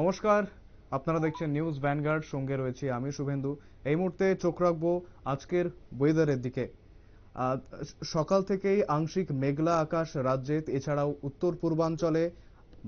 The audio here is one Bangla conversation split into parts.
নমস্কার, আপনারা দেখছেন নিউজ ভ্যানগার্ড সঙ্গে রয়েছি আমি শুভেন্দু। এই মুহূর্তে চোখ রাখব আজকের ওয়েদারের দিকে। সকাল থেকেই আংশিক মেঘলা আকাশ রাজ্যে, এছাড়াও উত্তর পূর্বাঞ্চলে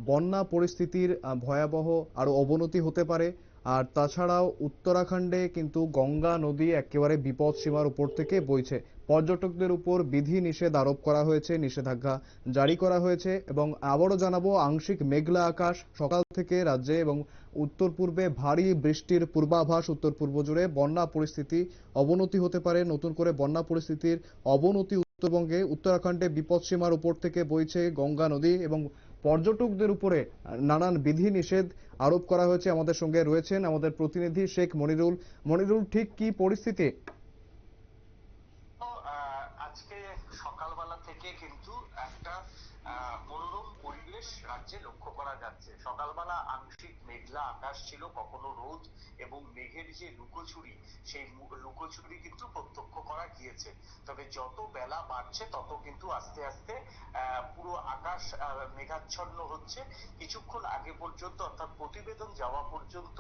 বন্যা পরিস্থিতির ভয়াবহ আরও অবনতি হতে পারে। আর তাছাড়াও উত্তরাখণ্ডে কিন্তু গঙ্গা নদী একেবারে বিপদ সীমার উপর থেকে বইছে। পর্যটকদের উপর বিধি নিষেধ আরোপ করা হয়েছে, নিষেধাজ্ঞা জারি করা হয়েছে এবং আবারও জানাব আংশিক মেঘলা আকাশ সকাল থেকে রাজ্যে এবং উত্তর পূর্বে ভারী বৃষ্টির পূর্বাভাস, উত্তর পূর্ব জুড়ে বন্যা পরিস্থিতি অবনতি হতে পারে। নতুন করে বন্যা পরিস্থিতির অবনতি উত্তরবঙ্গে, উত্তরাখণ্ডে বিপদসীমার উপর থেকে বইছে গঙ্গা নদী এবং পর্যটকদের উপরে নানান বিধি নিষেধ আরোপ করা হয়েছে। আমাদের সঙ্গে রয়েছেন আমাদের প্রতিনিধি শেখ মনিরুল। মনিরুল, ঠিক কি পরিস্থিতি তো, আহ, আজকে সকালবেলা থেকে কিন্তু একটা আহ, মনোরম পরিবেশ রাজ্যে লক্ষ্য করা যাচ্ছে। সকালবেলা আংশিক মেঘলা আকাশ ছিল, কখনো রোদ এবং মেঘের যে লুকোচুরি, সেই লুকোচুরি কিন্তু প্রত্যক্ষ করা গিয়েছে। তবে যত বেলা বাড়ছে, তত কিন্তু আস্তে আস্তে পুরো আকাশ মেঘাচ্ছন্ন হচ্ছে। কিছুক্ষণ আগে পর্যন্ত, অর্থাৎ প্রতিবেদন যাওয়া পর্যন্ত,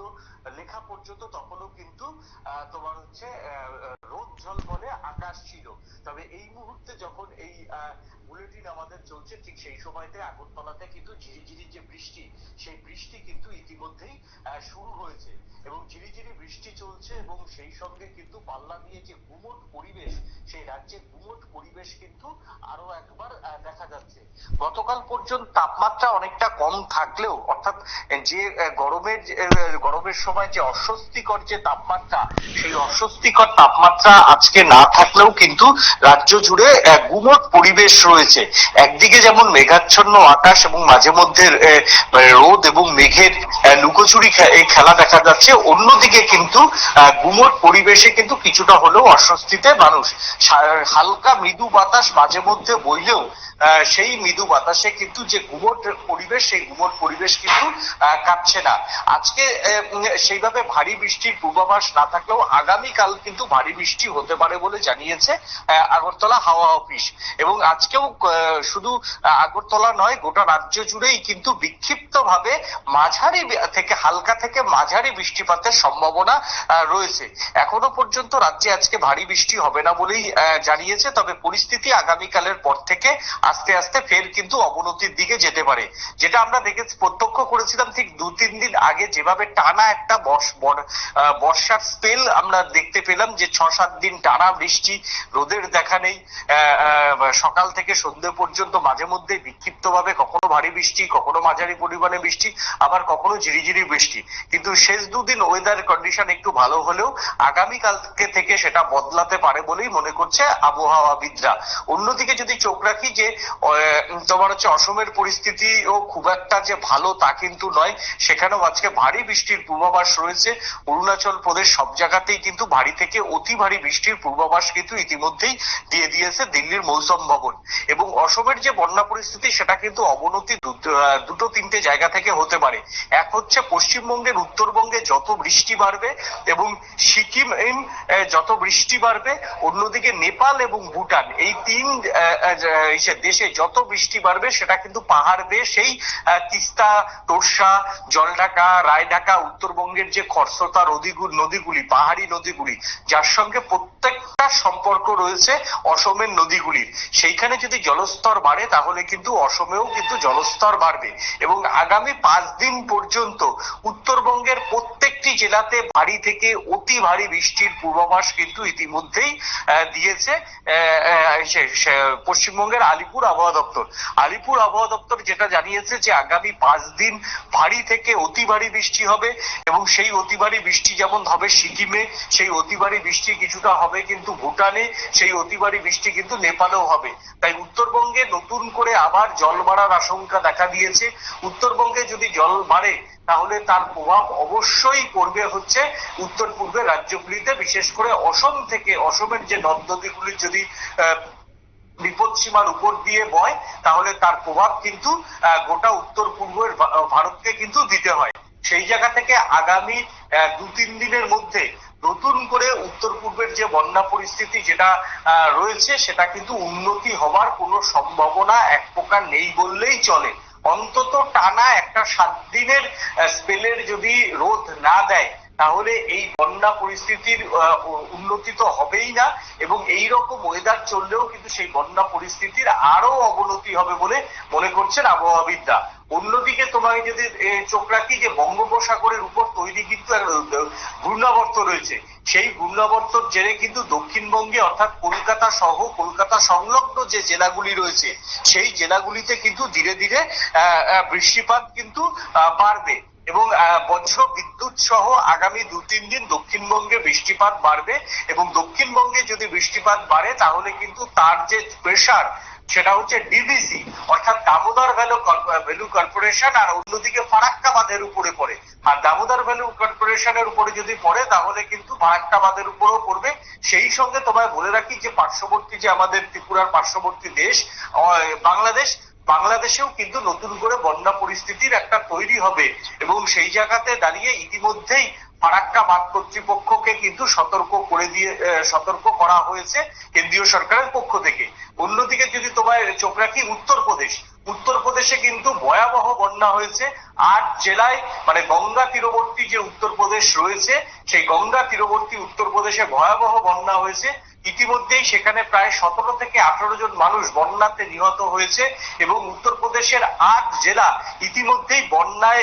লেখা পর্যন্ত, তখনও কিন্তু তোমার হচ্ছে রোদ ঝল বলে আকাশ ছিল। তবে এই মুহূর্তে যখন এই বুলেটিন আমাদের চলছে, ঠিক সেই সময়তে আগরতলাতে কিন্তু ঝিরিঝিরি যে বৃষ্টি, সেই বৃষ্টি কিন্তু ইতিমধ্যেই শুরু হয়েছে। এবং ঝিরিঝিরি বৃষ্টি চলছে এবং সেই সঙ্গে কিন্তু পাল্লা দিয়ে যে গুমট পরিবেশ, সেই রাজ্যে গুমট পরিবেশ কিন্তু আরও একবার দেখা যাচ্ছে। গতকাল পর্যন্ত তাপমাত্রা অনেকটা কম থাকলেও, অর্থাৎ যে গরমের গরমের সময় যে অস্বস্তিকর যে তাপমাত্রা, সেই অস্বস্তিকর তাপমাত্রা আজকে না থাকলেও কিন্তু রাজ্য জুড়ে গুমট পরিবেশ রয়েছে। একদিকে যেমন মেঘাচ্ছন্ন আকাশ এবং মাঝে মধ্যে আহ, রোদ এবং মেঘের লুকোচুরি এই খেলা দেখা যাচ্ছে। অন্যদিকে কিন্তু গুমট পরিবেশে কিন্তু কিছুটা হলেও অস্বস্তিতে মানুষ। হালকা মৃদু বাতাস মাঝে মধ্যে বইলেও সেই মৃদু বাতাসে কিন্তু যে গুমট পরিবেশ, সেই গুমট পরিবেশ কিন্তু কাটছে না। আজকে সেইভাবে ভারী বৃষ্টির পূর্বাভাস না থাকলেও আগামীকাল কিন্তু ভারী বৃষ্টি হতে পারে বলে জানিয়েছে আগরতলা হাওয়া অফিস। এবং আজকেও শুধু আগরতলা নয়, গোটা রাজ্য জুড়েই কিন্তু বিক্ষিপ্তভাবে ভাবে মাঝারি থেকে হালকা থেকে মাঝারি বৃষ্টিপাতের সম্ভাবনা রয়েছে। এখনও পর্যন্ত রাজ্যে আজকে ভারী বৃষ্টি হবে না বলেই জানিয়েছে, তবে পরিস্থিতি আগামীকালের পর থেকে আস্তে আস্তে ফের কিন্তু অবনতির দিকে যেতে পারে। যেটা আমরা দেখে প্রত্যক্ষ করেছিলাম ঠিক দু তিন দিন আগে, যেভাবে টানা একটা বর্ষার স্পেল আমরা দেখতে পেলাম যে ছ সাত দিন টানা বৃষ্টি, রোদের দেখা নেই সকাল থেকে সন্ধ্যে পর্যন্ত মাঝে মধ্যে বিক্ষিপ্ত ভাবে কখনো ভারী বৃষ্টি, কখনো মাঝারি পরিমাণে বৃষ্টি, আবার কখনো ঝিরিঝিরি বৃষ্টি। কিন্তু শেষ দুদিন ওয়েদার কন্ডিশন একটু ভালো হলেও আগামীকালকে থেকে সেটা বদলাতে পারে বলেই মনে করছে আবহাওয়াবিদরা। অন্যদিকে যদি চোখ রাখি যে তোমার হচ্ছে অসমের পরিস্থিতিও খুব একটা যে ভালো তা কিন্তু নয়। সেখানেও আজকে ভারী বৃষ্টির পূর্বাভাস রয়েছে। অরুণাচল প্রদেশ সব জায়গাতেই কিন্তু ভারী থেকে অতি ভারী বৃষ্টির পূর্বাভাস কিন্তু ইতিমধ্যেই দিয়ে দিয়েছে দিল্লির মৌসুম ভবন। এবং অসমের যে বন্যা পরিস্থিতি সেটা কিন্তু অবনতি দুটো- দুটো তিনটে জায়গা থেকে হতে পারে। এক হচ্ছে পশ্চিমবঙ্গের, উত্তরবঙ্গে যত বৃষ্টি বাড়বে এবং সিকিম যত বৃষ্টি বাড়বে, অন্যদিকে নেপাল এবং ভুটান, এই তিন দেশে যত বৃষ্টি বাড়বে, সেটা কিন্তু পাহাড় বেয়ে সেই তিস্তা, তোরসা, জলঢাকা, রায়ঢাকা, উত্তরবঙ্গের যে খরস্রোতা নদীগুলি নদীগুলি, পাহাড়ি নদীগুলি, যার সঙ্গে প্রত্যেকটা সম্পর্ক রয়েছে অসমের নদীগুলির। সেইখানে যদি জলস্তর বাড়ে, তাহলে কিন্তু অসমেও কিন্তু জলস্তর বাড়বে এবং আগামী পাঁচ দিন পর্যন্ত উত্তরবঙ্গের প্রত্যেকটি জেলাতে ভারী থেকে অতি ভারী বৃষ্টির পূর্বাভাস কিন্তু ইতিমধ্যেই দিয়েছে পশ্চিমবঙ্গের আলিপুর আবহাওয়া দপ্তর। আলিপুর আবহাওয়া দপ্তর যেটা জানিয়েছে যে আগামী পাঁচ দিন ভারী থেকে অতি ভারী বৃষ্টি হবে এবং সেই অতি ভারী বৃষ্টি যেমন হবে সিকিমে, সেই অতি ভারী বৃষ্টি কিছুটা হবে কিন্তু ভুটানে, সেই অতি ভারী বৃষ্টি কিন্তু নেপালেও হবে। তাই উত্তরবঙ্গে নতুন করে আবার জল বাড়ার আশঙ্কা দেখা দিয়েছে। উত্তরবঙ্গে যদি জল বাড়ে তাহলে তার প্রভাব অবশ্যই পড়বে হচ্ছে উত্তর পূর্বের রাজ্যগুলিতে বিশেষ করে অসম থেকে অসমের যে নদ নদীগুলির যদি আহ, বিপদসীমার উপর দিয়ে বয় তাহলে তার প্রভাব কিন্তু গোটা উত্তর পূর্বের ভারতকে কিন্তু দিতে হয়। সেই জায়গা থেকে আগামী দু তিন দিনের মধ্যে নতুন করে উত্তর পূর্বের যে বন্যা পরিস্থিতি যেটা রয়েছে সেটা কিন্তু উন্নতি হওয়ার কোনো সম্ভাবনা এক প্রকার নেই বললেই চলে। অন্তত টানা একটা সাত দিনের স্পেলের যদি রোধ না দেয়, তাহলে এই বন্যা পরিস্থিতির উন্নতি তো হবেই না। এবং এই রকম ওয়েদার চললেও কিন্তু সেই বন্যা পরিস্থিতির আরও অবনতি হবে বলে মনে করছেন আবহাওয়াবিদরা। অন্যদিকে তোমাকে যদি চোখ রাখি যে বঙ্গোপসাগরের উপর তৈরি কিন্তু ঘূর্ণাবর্ত রয়েছে। সেই ঘূর্ণাবর্তর জেরে কিন্তু দক্ষিণবঙ্গে অর্থাৎ কলকাতা সহ কলকাতা সংলগ্ন যে জেলাগুলি রয়েছে, সেই জেলাগুলিতে কিন্তু ধীরে ধীরে বৃষ্টিপাত কিন্তু বাড়বে এবং বজ্র বিদ্যুৎ সহ আগামী দু, তিন দিন দক্ষিণবঙ্গে বৃষ্টিপাত বাড়বে এবং দক্ষিণবঙ্গে যদি বৃষ্টিপাত বাড়ে তাহলে কিন্তু তার যে প্রেশার সেটা হচ্ছে ডিবিসি অর্থাৎ দামোদর ভ্যালু ভ্যালু কর্পোরেশন আর অন্যদিকে ফারাক্কা বাঁধের উপরে পড়ে। আর দামোদর ভ্যালু কর্পোরেশনের উপরে যদি পড়ে, তাহলে কিন্তু ফারাক্কা বাঁধের উপরেও পড়বে। সেই সঙ্গে তোমায় বলে রাখি যে পার্শ্ববর্তী যে আমাদের ত্রিপুরার পার্শ্ববর্তী দেশ বাংলাদেশ, বাংলাদেশেও কিন্তু নতুন করে বন্যা পরিস্থিতির একটা তৈরি হবে। এবং সেই জায়গাতে দাঁড়িয়ে ইতিমধ্যেই ফারাক্কা বাঁধ কর্তৃপক্ষকে কিন্তু সতর্ক করে দিয়ে সতর্ক করা হয়েছে কেন্দ্রীয় সরকারের পক্ষ থেকে। অন্যদিকে যদি তোমায় চোখ রাখি, উত্তরপ্রদেশ। উত্তরপ্রদেশে কিন্তু ভয়াবহ বন্যা হয়েছে। আট জেলায় মানে গঙ্গা তীরবর্তী যে উত্তরপ্রদেশ রয়েছে, সেই গঙ্গা তীরবর্তী উত্তরপ্রদেশে ভয়াবহ বন্যা হয়েছে। ইতিমধ্যেই সেখানে প্রায় সতেরো থেকে আঠারো জন মানুষ বন্যাতে নিহত হয়েছে এবং উত্তরপ্রদেশের আট জেলা ইতিমধ্যেই বন্যায়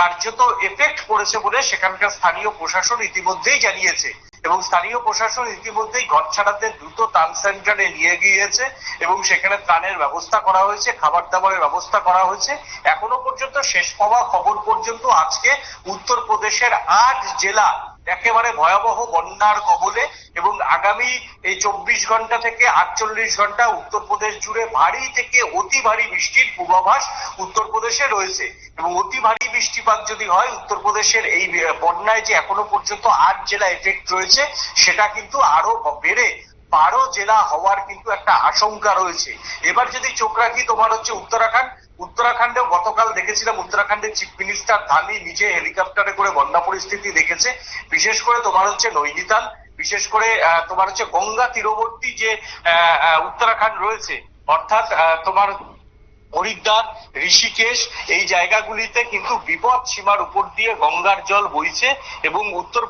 কার্যত এফেক্ট পড়েছে বলে সেখানকার স্থানীয় প্রশাসন ইতিমধ্যেই জানিয়েছে এবং স্থানীয় প্রশাসন ইতিমধ্যেই ঘর ছাড়াতে দ্রুত ত্রাণ সেন্টারে নিয়ে গিয়েছে এবং সেখানে ত্রাণের ব্যবস্থা করা হয়েছে খাবার দাবারের ব্যবস্থা করা হয়েছে। এখনও পর্যন্ত শেষ পাওয়া খবর পর্যন্ত আজকে উত্তরপ্রদেশের আট জেলা একেবারে ভয়াবহ বন্যার কবলে এবং আগামী এই চব্বিশ ঘণ্টা থেকে আটচল্লিশ ঘণ্টা উত্তরপ্রদেশ জুড়ে ভারী থেকে অতি ভারী বৃষ্টির পূর্বাভাস উত্তরপ্রদেশে রয়েছে। এবং অতি ভারী বৃষ্টিপাত যদি হয়, উত্তরপ্রদেশের এই বন্যায় যে এখনও পর্যন্ত আট জেলা এফেক্ট রয়েছে, সেটা কিন্তু আরও বেড়ে বারো জেলা হওয়ার কিন্তু একটা আশঙ্কা রয়েছে। এবার যদি চোখ রাখি, তোমার হচ্ছে উত্তরাখণ্ড। উত্তরাখণ্ডেও গতকাল দেখেছিলাম, উত্তরাখণ্ডের চিফ মিনিস্টার ধানি নিজে হেলিকপ্টারে করে বন্যা পরিস্থিতি দেখেছে। বিশেষ করে তোমার হচ্ছে নৈনিতাল, বিশেষ করে তোমার হচ্ছে গঙ্গা তীরবর্তী যে উত্তরাখণ্ড রয়েছে, অর্থাৎ তোমার হরিদ্বার, ঋষিকেশ, এই জায়গাগুলিতে কিন্তু বিপদ সীমার উপর দিয়ে গঙ্গার জল বইছে এবং উত্তর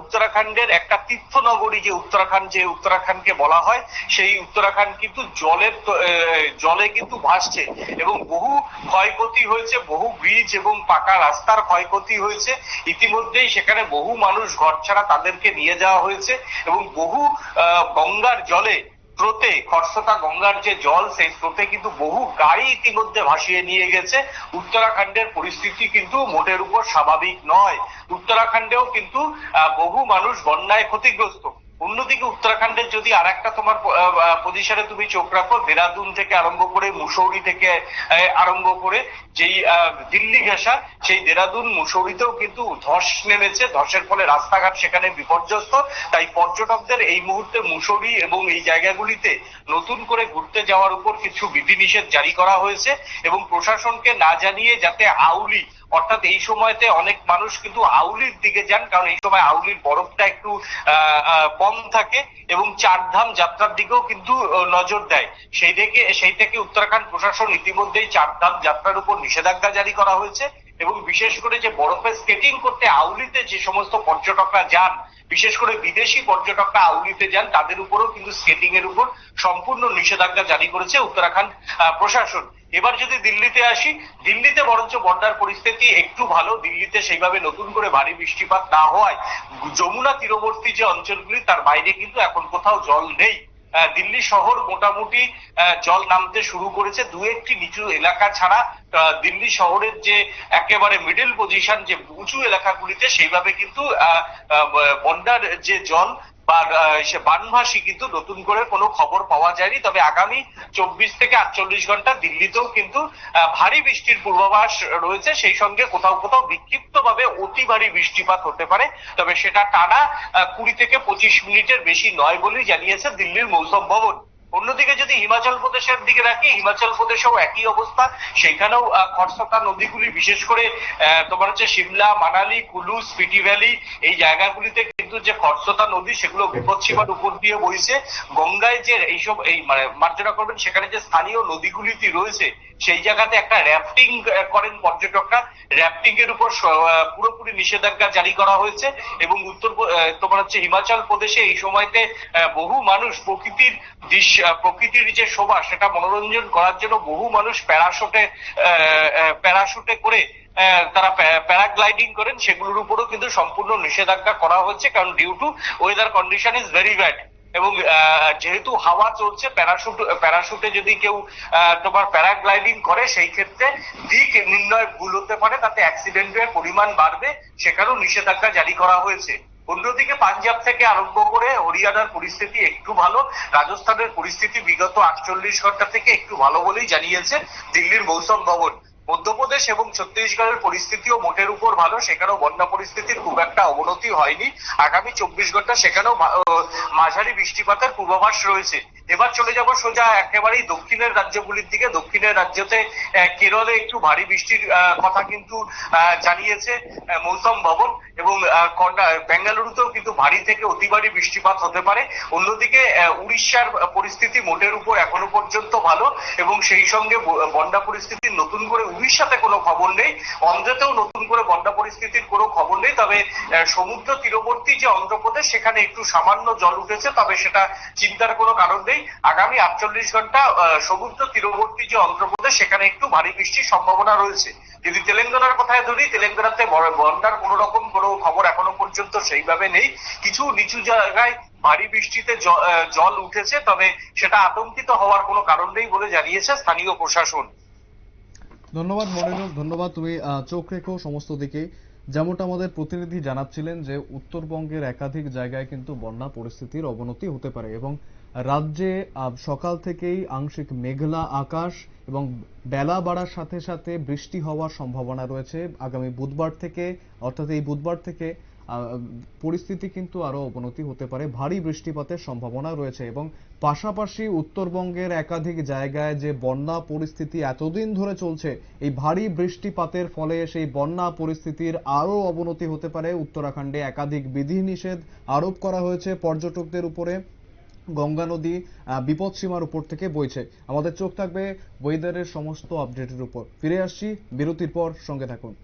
উত্তরাখণ্ডের একটা তীর্থনগরী যে উত্তরাখণ্ড, যে উত্তরাখণ্ডকে বলা হয়, সেই উত্তরাখণ্ড কিন্তু জলের জলে কিন্তু ভাসছে এবং বহু ক্ষয়ক্ষতি হয়েছে, বহু ব্রিজ এবং পাকা রাস্তার ক্ষয়ক্ষতি হয়েছে। ইতিমধ্যেই সেখানে বহু মানুষ ঘর ছাড়া তাদেরকে নিয়ে যাওয়া হয়েছে এবং বহু গঙ্গার জলে স্রোতে, খরস্রোতা, গঙ্গার যে জল, সেই স্রোতে কিন্তু বহু গাড়ি ইতিমধ্যে ভাসিয়ে নিয়ে গেছে। উত্তরাখণ্ডের পরিস্থিতি কিন্তু মোটের উপর স্বাভাবিক নয়। উত্তরাখণ্ডেও কিন্তু বহু মানুষ বন্যায় ক্ষতিগ্রস্ত। অন্যদিকে উত্তরাখণ্ডের যদি আর একটা তোমার পজিশনে তুমি চোখ রাখো, দেরাদুন থেকে আরম্ভ করে মুসৌরি থেকে আরম্ভ করে যেই দিল্লি ঘেঁষা, সেই দেরাদুন মুসৌরিতেও কিন্তু ধস নেমেছে। ধসের ফলে রাস্তাঘাট সেখানে বিপর্যস্ত। তাই পর্যটকদের এই মুহূর্তে মুসৌরি এবং এই জায়গাগুলিতে নতুন করে ঘুরতে যাওয়ার উপর কিছু বিধিনিষেধ জারি করা হয়েছে এবং প্রশাসনকে না জানিয়ে যাতে আউলি অর্থাৎ এই সময়তে অনেক মানুষ কিন্তু আউলির দিকে যান, কারণ এই সময় আউলির বরফটা একটু কম থাকে এবং চারধাম যাত্রার দিকেও কিন্তু নজর দেয়। সেই থেকে সেই থেকে উত্তরাখণ্ড প্রশাসন ইতিমধ্যেই চারধাম যাত্রার উপর নিষেধাজ্ঞা জারি করা হয়েছে এবং বিশেষ করে যে বরফে স্কেটিং করতে আউলিতে যে সমস্ত পর্যটকরা যান, বিশেষ করে বিদেশি পর্যটকরা আউলিতে যান, তাদের উপরেও কিন্তু স্কেটিং এর উপর সম্পূর্ণ নিষেধাজ্ঞা জারি করেছে উত্তরাখণ্ড প্রশাসন। এবার যদি দিল্লিতে আসি, দিল্লিতে বরঞ্চ বন্যার পরিস্থিতি একটু ভালো, দিল্লিতে সেইভাবে নতুন করে ভারী বৃষ্টিপাত না হওয়ায় যমুনা, তীরবর্তী যে অঞ্চলগুলি, তার বাইরে কিন্তু এখন কোথাও জল নেই। দিল্লি শহর মোটামুটি জল নামতে শুরু করেছে। দু একটি নিচু এলাকা ছাড়া দিল্লি শহরের যে একেবারে মিডল পজিশন যে উঁচু এলাকাগুলিতে সেইভাবে কিন্তু বন্যার যে জল বানভাসী কিন্তু নতুন করে কোনো খবর পাওয়া যায়নি। তবে আগামী চব্বিশ থেকে আটচল্লিশ ঘণ্টা দিল্লিতেও কিন্তু ভারী বৃষ্টির পূর্বাভাস রয়েছে। সেই সঙ্গে কোথাও কোথাও বিক্ষিপ্তভাবে অতি ভারী বৃষ্টিপাত হতে পারে। তবে সেটা টানা কুড়ি থেকে পঁচিশ মিনিটের বেশি নয় বলেই জানিয়েছে দিল্লির মৌসম ভবন। অন্যদিকে যদি হিমাচল প্রদেশের দিকে রাখি, হিমাচল প্রদেশেও একই অবস্থা। সেখানেও খরসতা খরস্রোতা নদীগুলি বিশেষ করে তোমার হচ্ছে সিমলা, মানালি কুলু স্পিটি ভ্যালি এই জায়গাগুলিতে কিন্তু যে খরস্রোতা নদী, সেগুলো বিপদসীমার উপর দিয়ে বইছে। গঙ্গায় যে এইসব এই মানে মার্জনা করবেন, সেখানে যে স্থানীয় নদীগুলিতে রয়েছে সেই জায়গাতে একটা র্যাফটিং করেন পর্যটকরা। র্যাফটিং এর উপর পুরোপুরি নিষেধাজ্ঞা জারি করা হয়েছে এবং উত্তর তোমার হচ্ছে হিমাচল প্রদেশে এই সময়তে বহু মানুষ প্রকৃতির দৃশ্য প্রকৃতির যে শোভা, সেটা মনোরঞ্জন করার জন্য বহু মানুষ প্যারাশুটে প্যারাশুটে করে তারা প্যারাগ্লাইডিং করেন। সেগুলোর উপরও কিন্তু সম্পূর্ণ নিষেধাজ্ঞা করা হচ্ছে, কারণ due to weather condition is very bad এবং যেহেতু হাওয়া চলছে প্যারাশুট প্যারাশুটে যদি কেউ তোমার প্যারাগ্লাইডিং করে, সেই ক্ষেত্রে দিক নির্ণয় ভুল হতে পারে, তাতে অ্যাক্সিডেন্টের পরিমাণ বাড়বে, সেখানেও নিষেধাজ্ঞা জারি করা হয়েছে। অন্যদিকে পাঞ্জাব থেকে আরম্ভ করে হরিয়ানার পরিস্থিতি একটু ভালো, রাজস্থানের পরিস্থিতি বিগত আটচল্লিশ ঘণ্টা থেকে একটু ভালো বলেই জানিয়েছে দিল্লির মৌসুম ভবন। মধ্যপ্রদেশ এবং ছত্তিশগড়ের পরিস্থিতিও মোটের উপর ভালো, সেখানেও বন্যা পরিস্থিতির খুব একটা অবনতি হয়নি। আগামী চব্বিশ ঘণ্টা সেখানেও মাঝারি বৃষ্টিপাতের পূর্বাভাস রয়েছে। এবার চলে যাব সোজা একেবারেই দক্ষিণের রাজ্যগুলির দিকে। দক্ষিণের রাজ্যতে কেরলে একটু ভারী বৃষ্টির কথা কিন্তু জানিয়েছে মৌসুম ভবন এবং বেঙ্গালুরুতেও কিন্তু ভারী থেকে অতি ভারী বৃষ্টিপাত হতে পারে। অন্যদিকে উড়িষ্যার পরিস্থিতি মোটের উপর এখনও পর্যন্ত ভালো এবং সেই সঙ্গে বন্যা পরিস্থিতির নতুন করে উড়িষ্যাতে কোনো খবর নেই। অন্ধ্রেতেও নতুন করে বন্যা পরিস্থিতির কোনো খবর নেই। তবে সমুদ্র তীরবর্তী যে অন্ধ্রপ্রদেশ, সেখানে একটু সামান্য জল উঠেছে, তবে সেটা চিন্তার কোনো কারণ নেই। আগামী আটচল্লিশ ঘণ্টা সমুদ্র তীরবর্তী যে অন্ধ্রপ্রদেশ, সেখানে একটু ভারী বৃষ্টির সম্ভাবনা রয়েছে। যদি তেলেঙ্গানার কথায় ধরি, তেলেঙ্গানাতে বন্যার কোনো রকম কোনো খবর এখনও পর্যন্ত সেইভাবে নেই। কিছু নিচু জায়গায় ভারী বৃষ্টিতে জল উঠেছে, তবে সেটা আতঙ্কিত হওয়ার কোনো কারণ নেই বলে জানিয়েছে স্থানীয় প্রশাসন। ধন্যবাদ মনিরুল ধন্যবাদ, তুমি চোখ রেখো সমস্ত দিকে। যেমনটা আমাদের প্রতিনিধি জানাচ্ছিলেন যে, উত্তরবঙ্গের একাধিক জায়গায় কিন্তু বন্যা পরিস্থিতির অবনতি হতে পারে এবং রাজ্যে সকাল থেকেই আংশিক মেঘলা আকাশ এবং বেলা বাড়ার সাথে সাথে বৃষ্টি হওয়ার সম্ভাবনা রয়েছে। আগামী বুধবার থেকে, অর্থাৎ এই বুধবার থেকে পরিস্থিতি কিন্তু আরও অবনতি হতে পারে। ভারী বৃষ্টিপাতের সম্ভাবনা রয়েছে এবং পাশাপাশি উত্তরবঙ্গের একাধিক জায়গায় যে বন্যা পরিস্থিতি এতদিন ধরে চলছে, এই ভারী বৃষ্টিপাতের ফলে সেই বন্যা পরিস্থিতির আরও অবনতি হতে পারে। উত্তরাখণ্ডে একাধিক বিধিনিষেধ আরোপ করা হয়েছে পর্যটকদের উপরে। গঙ্গা নদী বিপদসীমার উপর থেকে বইছে। আমাদের চোখ থাকবে ওয়েদারের সমস্ত আপডেটের উপর। ফিরে আসছি বিরতির পর, সঙ্গে থাকুন।